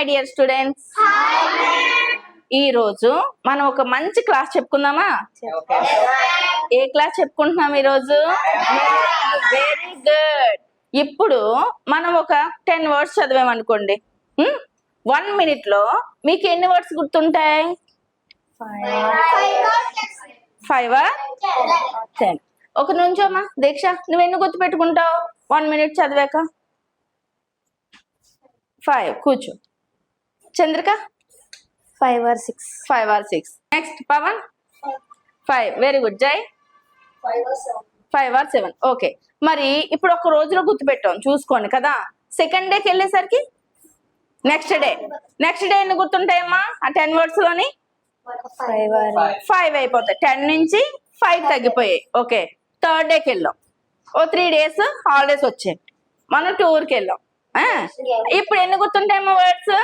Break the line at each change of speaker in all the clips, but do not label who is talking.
My dear students ఈ రోజు మనం ఒక మంచి క్లాస్ చెప్పుకుందామా? ఏ క్లాస్ చెప్పుకుంటున్నాం ఈ రోజు? వెరీ గుడ్ ఇప్పుడు మనం ఒక టెన్ వర్డ్స్ చదివామనుకోండి వన్ మినిట్లో మీకు ఎన్ని వర్డ్స్ గుర్తుంటాయి? ఫైవ్ టెన్ ఒక నుంచోమా దీక్ష నువ్వు ఎన్ని గుర్తు పెట్టుకుంటావు వన్ మినిట్ చదివాక. ఫైవ్ కూర్చో. Chandrika?
Five or six
five or six next Pavan? Five very good Jai five or seven okay మరి ఇప్పుడు ఒక రోజులో గుర్తుపెట్టాం. చూసుకోండి కదా. సెకండ్ డేకి వెళ్ళేసరికి? నెక్స్ట్ డే నెక్స్ట్ డే ఎన్ని గుర్తుంటాయమ్మా? ఆ టెన్ వర్డ్స్లోని?
ఫైవ్
అయిపోతాయి. టెన్ నుంచి ఫైవ్ తగ్గిపోయాయి. ఓకే థర్డ్ డేకి వెళ్ళాం. ఓ త్రీ డేస్ హాలిడేస్ వచ్చాయి. మనం టూర్కి వెళ్ళాం? ఇప్పుడు ఎన్ని గుర్తుంటాయమ్మా వర్డ్స్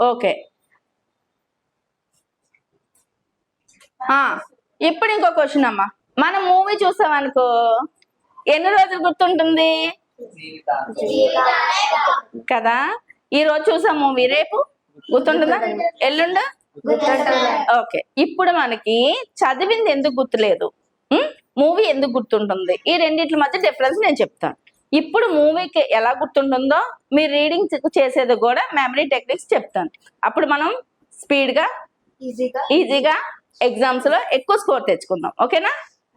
ఓకే. ఇప్పుడు ఇంకో క్వశ్చన్ అమ్మా. మనం మూవీ చూసాం అనుకో ఎన్ని రోజులు గుర్తుంటుంది? కదా? ఈ రోజు చూసాం మూవీ రేపు? గుర్తుంటుందా? ఎల్లుండా? ఓకే. ఇప్పుడు మనకి చదివింది ఎందుకు గుర్తులేదు? మూవీ ఎందుకు గుర్తుంటుంది? ఈ రెండిట్ల మధ్య డిఫరెన్స్ నేను చెప్తాను. ఇప్పుడు మూవీకి ఎలా గుర్తుంటుందో మీరు రీడింగ్ చేసేది కూడా మెమరీ టెక్నిక్స్ చెప్తాను. అప్పుడు మనం స్పీడ్గా
ఈజీగా
ఈజీగా ఎగ్జామ్స్లో ఎక్కువ స్కోర్ తెచ్చుకుందాం. ఓకేనా?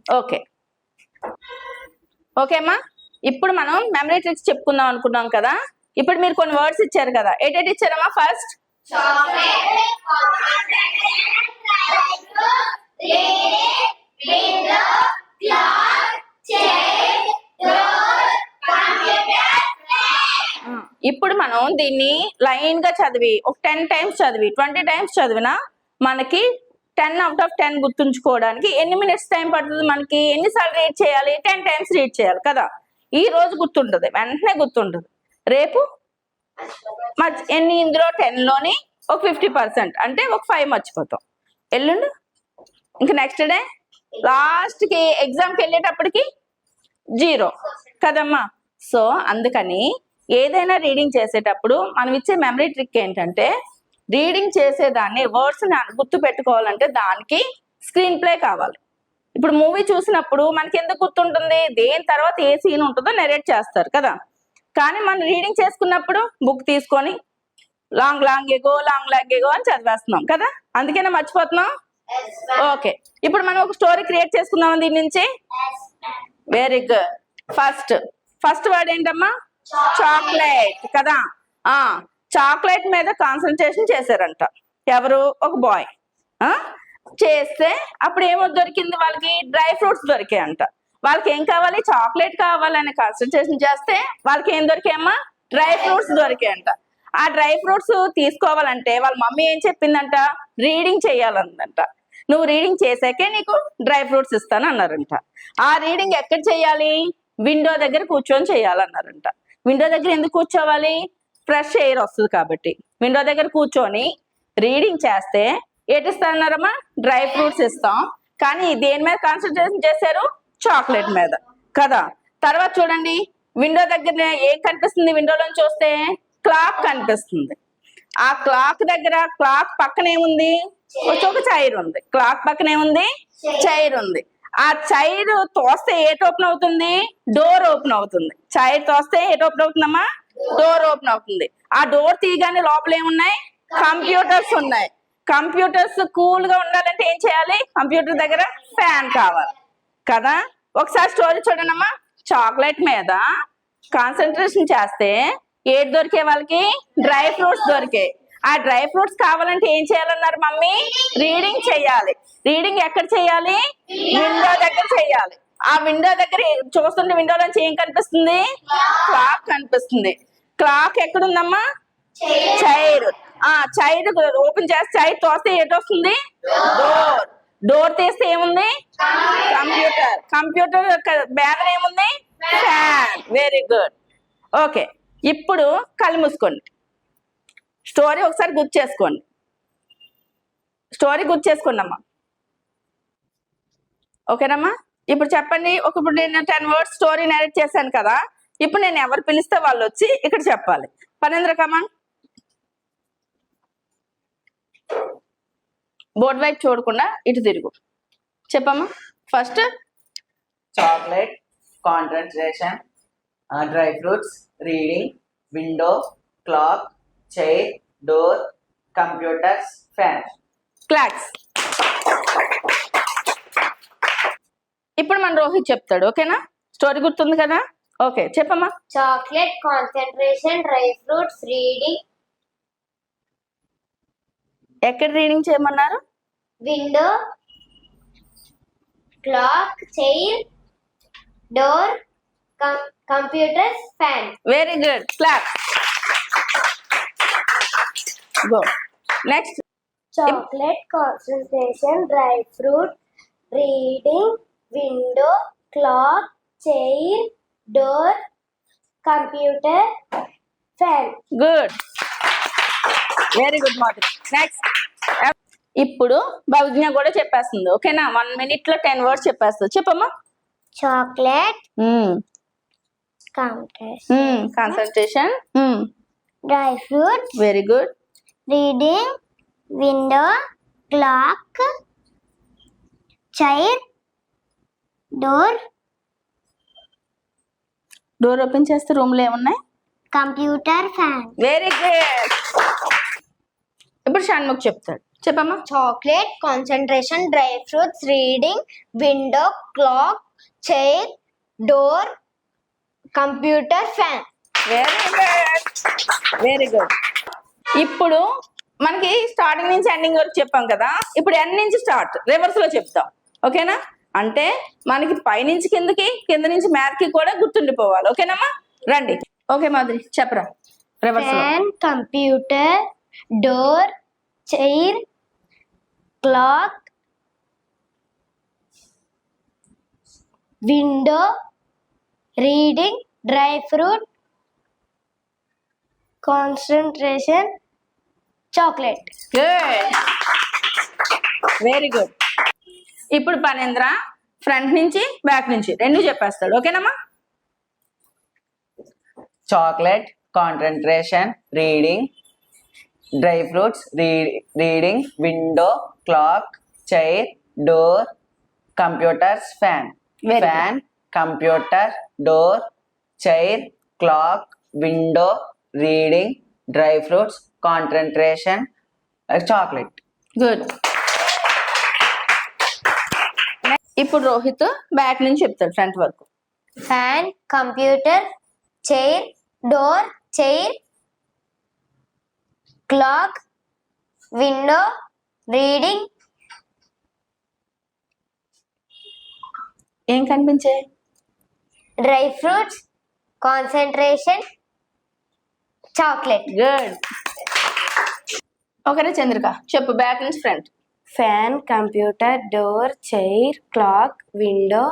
ఓకే. ఓకేమ్మా ఇప్పుడు మనం మెమరీ ట్రిక్స్ చెప్పుకుందాం అనుకున్నాం కదా? ఇప్పుడు మీరు కొన్ని వర్డ్స్ ఇచ్చారు కదా. ఏటేటి ఇచ్చారమ్మా ఫస్ట్ ఇప్పుడు మనం దీన్ని లైన్గా చదివి ఒక టెన్ టైమ్స్ చదివి ట్వంటీ టైమ్స్ చదివినా మనకి టెన్ అవుట్ ఆఫ్ టెన్ గుర్తుంచుకోవడానికి ఎన్ని మినిట్స్ టైం పడుతుంది మనకి? ఎన్నిసార్లు రీడ్ చేయాలి? టెన్ టైమ్స్ రీడ్ చేయాలి కదా? ఈ రోజు గుర్తుంటుంది వెంటనే గుర్తుంటుంది. రేపు మర్చి ఎన్ని ఇందులో? టెన్లోని ఒక ఫిఫ్టీ పర్సెంట్ అంటే ఒక ఫైవ్ మర్చిపోతాం. ఎల్లుండి? ఇంక నెక్స్ట్ డే? లాస్ట్కి ఎగ్జామ్కి వెళ్ళేటప్పటికి? జీరో. కదమ్మా? సో అందుకని ఏదైనా రీడింగ్ చేసేటప్పుడు మనం ఇచ్చే మెమరీ ట్రిక్ ఏంటంటే రీడింగ్ చేసేదాన్ని వర్డ్స్ గుర్తు పెట్టుకోవాలంటే దానికి స్క్రీన్ ప్లే కావాలి. ఇప్పుడు మూవీ చూసినప్పుడు మనకి ఎందుకు గుర్తుంటుంది? దేని తర్వాత ఏ సీన్ ఉంటుందో నెరేట్ చేస్తారు కదా. కానీ మనం రీడింగ్ చేసుకున్నప్పుడు బుక్ తీసుకొని long long ago long long ago అని చదివేస్తున్నాం కదా. అందుకనే మర్చిపోతున్నాం? ఓకే ఇప్పుడు మనం ఒక స్టోరీ క్రియేట్ చేసుకుందాం దీని నుంచి? Very good first first word ఏంటమ్మా? చాక్లెట్ కదా? ఆ చాక్లెట్ మీద కాన్సన్ట్రేషన్ చేశారంట. ఎవరు? ఒక బాయ్. చేస్తే అప్పుడు ఏమో దొరికింది వాళ్ళకి? డ్రై ఫ్రూట్స్ దొరికాయి అంట వాళ్ళకి ఏం కావాలి? చాక్లెట్ కావాలని కాన్సన్ట్రేషన్ చేస్తే వాళ్ళకి ఏం దొరికాయమ్మా? Dry fruits దొరికాయంట. ఆ డ్రై ఫ్రూట్స్ తీసుకోవాలంటే వాళ్ళ మమ్మీ ఏం చెప్పిందంట? రీడింగ్ చేయాలందంట నువ్వు రీడింగ్ చేసాకే నీకు డ్రై ఫ్రూట్స్ ఇస్తాను అన్నారంట ఆ రీడింగ్ ఎక్కడ చేయాలి? విండో దగ్గర కూర్చొని చేయాలన్నారంట. విండో దగ్గర ఎందుకు కూర్చోవాలి? ఫ్రెష్ ఎయిర్ వస్తుంది కాబట్టి. విండో దగ్గర కూర్చొని రీడింగ్ చేస్తే ఏటి ఇస్తారన్నారమ్మా డ్రై ఫ్రూట్స్ ఇస్తాం. కానీ దేని మీద కాన్సన్ట్రేషన్ చేశారు? చాక్లెట్ మీద. కదా? తర్వాత చూడండి. విండో దగ్గర ఏం కనిపిస్తుంది విండోలో చూస్తే? క్లాక్ కనిపిస్తుంది. ఆ క్లాక్ దగ్గర క్లాక్ పక్కన ఏముంది? ఒక చైర్ ఉంది. క్లాక్ పక్కన ఏముంది? చైర్ ఉంది. ఆ చైర్ తోస్తే ఏట్ ఓపెన్ అవుతుంది? డోర్ ఓపెన్ అవుతుంది. చైర్ తోస్తే ఏట్ ఓపెన్ అవుతుందమ్మా? డోర్ ఓపెన్ అవుతుంది. ఆ డోర్ తీయగానే లోపల ఏమున్నాయి? కంప్యూటర్స్ ఉన్నాయి. కంప్యూటర్స్ కూల్గా ఉండాలంటే ఏం చేయాలి? కంప్యూటర్ దగ్గర ఫ్యాన్ కావాలి. కదా? ఒకసారి స్టోరీ చూడండి అమ్మా చాక్లెట్ మీద కాన్సన్ట్రేషన్ చేస్తే ఏది దొరికే వాళ్ళకి? డ్రై ఫ్రూట్స్ దొరికాయి ఆ డ్రై ఫ్రూట్స్ కావాలంటే ఏం చేయాలన్నారు మమ్మీ? రీడింగ్ చేయాలి. రీడింగ్ ఎక్కడ చేయాలి? విండో దగ్గర చేయాలి. ఆ విండో దగ్గర చూస్తుంటే విండో నుంచి ఏం కనిపిస్తుంది? క్లాక్ కనిపిస్తుంది. క్లాక్ ఎక్కడుందమ్మా? చైర్. ఆ చైర్ ఓపెన్ చేస్తే చైర్ తోస్తే ఏంటి వస్తుంది? డోర్. డోర్ తీస్తే ఏముంది? కంప్యూటర్. కంప్యూటర్ బ్యానర్ ఏముంది? ఫ్యాన్. Very good. ఓకే. ఇప్పుడు కళ్ళు మూసుకోండి. స్టోరీ ఒకసారి గుర్తు చేసుకోండి. స్టోరీ గుర్తు చేసుకోండి అమ్మా ఓకేనమ్మా? ఇప్పుడు చెప్పండి. ఒక ఇప్పుడు నేను టెన్ వర్డ్స్ స్టోరీ నరేట్ చేశాను కదా. ఇప్పుడు నేను ఎవరు పిలిస్తే వాళ్ళు వచ్చి ఇక్కడ చెప్పాలి. పనేంద్ర కమాన్ బోర్డ్ వైపు చూడకుండా ఇటు తిరుగు. చెప్పమ్మా. First?
Chocolate concentration dry fruits reading window clock chair door computers fan.
Clocks. ఇప్పుడు మన రోహిత్ చెప్తాడు ఓకేనా? స్టోరీ గుర్తుంది కదా? ఓకే చెప్పమ్మా.
Chocolate concentration dry fruits reading.
ఎక్కడ రీడింగ్ చేయమన్నారు?
Window clock chair door computers fan.
Very good clap go next
chocolate concentration dry fruit reading window clock chair door computer fan
good very good Madhuri next ఇప్పుడు భవిజ్ఞ కూడా చెప్పేస్తుంది. ఓకేనా? One మినిట్లో ten words చెప్పేస్తుంది. చెప్పమ్మా.
Chocolate concentration dry fruit
very good
reading window clock chair door.
Door open చేస్తే రూమ్లో ఏమున్నాయి?
Computer fan.
వెరీ గుడ్ ఇప్పుడు షణ్ముఖ్ చెప్తాడు. చెప్పమ్మా.
Chocolate concentration dry fruits reading window clock chair door computer fan.
Very good very good ఇప్పుడు మనకి starting నుంచి ending వరకు చెప్పాం కదా. ఇప్పుడు ఎండ్ నుంచి స్టార్ట్ రివర్స్లో చెప్తాం. ఓకేనా? అంటే మనకి పైనుంచి కిందకి కింద నుంచి మ్యాథ్కి కూడా గుర్తుండిపోవాలి. ఓకేనమ్మా? రండి. ఓకే మాధురి చెప్పరా. Reverse
fan computer door chair clock window reading dry fruit concentration chocolate
good very good ఇప్పుడు పనేంద్ర? ఫ్రంట్ నుంచి బ్యాక్ నుంచి. రెండు చెప్పేస్తాడు. ఓకేనమ్మా?
Chocolate concentration reading dry fruits reading window clock chair door computers fan. Fan computer door chair clock window reading dry fruits concentration chocolate.
Good. ఇప్పుడు Rohit back నుంచి చెప్తాడు front వరకు.
Fan computer chair door chair clock window reading
ఏం కనిపించే?
Dry fruits concentration chocolate
good. ఓకేనా చంద్రిక? చెప్పు back నుంచి front.
Fan computer door chair clock window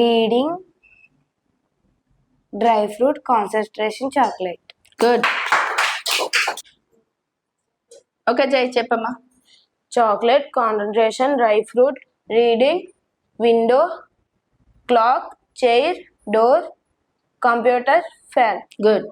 reading dry fruit concentration chocolate.
Good. Okay Jai చెప్పమ్మా.
Chocolate concentration dry fruit reading window clock chair door computer fan.
Good.